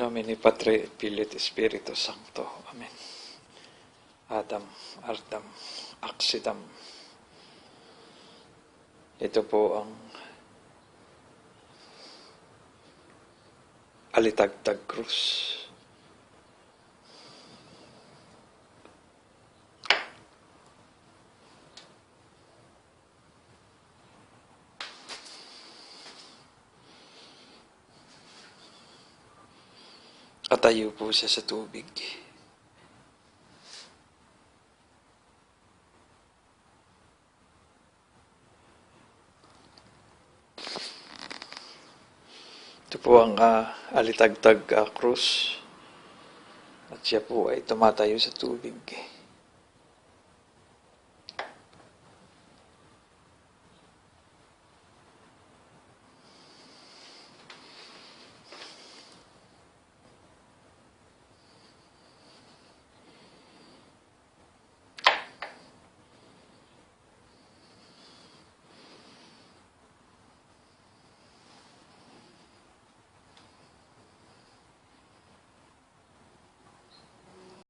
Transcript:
Nomini Patre et Filii et Sancto. Amen. Adam, Ardam, Aksidam. Ito po ang Alitagtag Cruz. Katayo po siya sa tubig. Ito po ang ah, alitagtag ah, krus. At siya po ay tumatayo sa tubig.